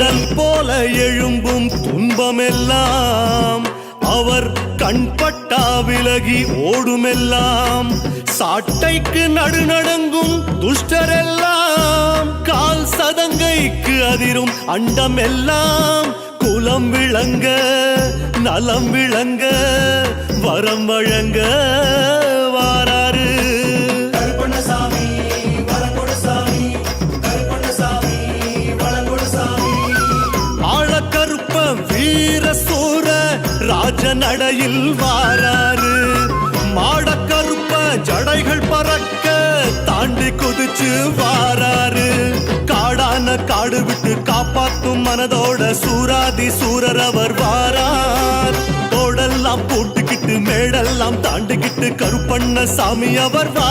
கடல் போல எழும்பும் துன்பமெல்லாம் அவர் கண்பட்டா விலகி ஓடுமெல்லாம். சாட்டைக்கு நடுநடங்கும் துஷ்டரெல்லாம் கால் சதங்கைக்கு அதிரும் அண்டம் எல்லாம் குலம் விளங்க நலம் விளங்க வரம் வழங்க. ராஜ நடையில் வாராரு மாடக்கருப்ப ஜடைகள் பறக்க தாண்டி குதிச்சு வாராரு. காடான காடு விட்டு காப்பாத்தும் மனதோட சூராதி சூரர் அவர் வாரார். தோடெல்லாம் போட்டுக்கிட்டு மேடெல்லாம் தாண்டிக்கிட்டு கருப்பண்ண சாமி அவர் வார்